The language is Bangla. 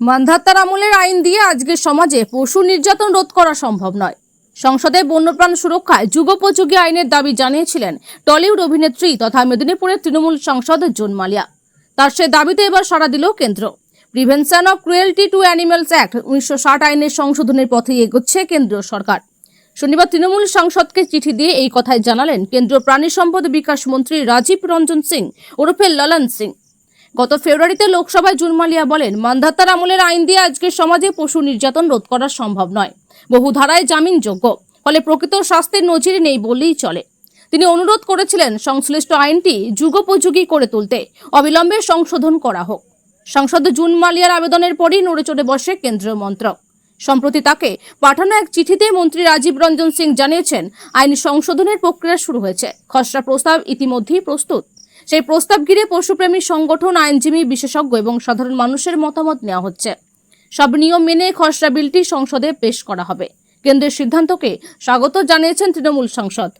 মান্ধাত্তার আমলের আইন দিয়ে আজকের সমাজে পশু নির্যাতন রোধ করা সম্ভব নয়। সংসদে বন্যপ্রাণ সুরক্ষায় যুগোপযোগী আইনের দাবি জানিয়েছিলেন টলিউড অভিনেত্রী তথা মেদিনীপুরের তৃণমূল সাংসদ জুন মালিয়া। তার সে দাবিতে এবার সাড়া দিল কেন্দ্র। Prevention of cruelty to animals act উনিশশো ষাট আইনের সংশোধনের পথে এগোচ্ছে কেন্দ্রীয় সরকার। শনিবার তৃণমূল সাংসদকে চিঠি দিয়ে এই কথাই জানালেন কেন্দ্রীয় প্রাণী সম্পদ বিকাশ মন্ত্রী রাজীব রঞ্জন সিং ওরফে ললন সিং। গত ফেব্রুয়ারিতে লোকসভায় জুন মালিয়া বলেন মান্ধাত্তার আমলের আইন দিয়ে আজকের সমাজে পশু নির্যাতন রোধ করা সম্ভব নয়। বহু ধারায় জামিনযোগ্য ফলে প্রকৃত শাস্তির নজির নেই বললেই চলে। তিনি অনুরোধ করেছিলেন সংশ্লিষ্ট আইনটি যুগোপযোগী করে তুলতে, অবিলম্বে সংশোধন করা হোক। সংসদ জুন মালিয়ার আবেদনের পরই নড়ে চড়ে বসে কেন্দ্রীয় মন্ত্রক। সম্প্রতি তাকে পাঠানো এক চিঠিতে মন্ত্রী রাজীব রঞ্জন সিং জানিয়েছেন, আইন সংশোধনের প্রক্রিয়া শুরু হয়েছে। খসড়া প্রস্তাব ইতিমধ্যেই প্রস্তুত। সেই প্রস্তাব ঘিরে পশুপ্রেমী সংগঠন, আইনজীবী, বিশেষজ্ঞ এবং সাধারণ মানুষের মতামত নেওয়া হচ্ছে। সব নিয়ম মেনে খসড়া বিলটি সংসদে পেশ করা হবে। কেন্দ্রের সিদ্ধান্তকে স্বাগত জানিয়েছেন তৃণমূল সাংসদ।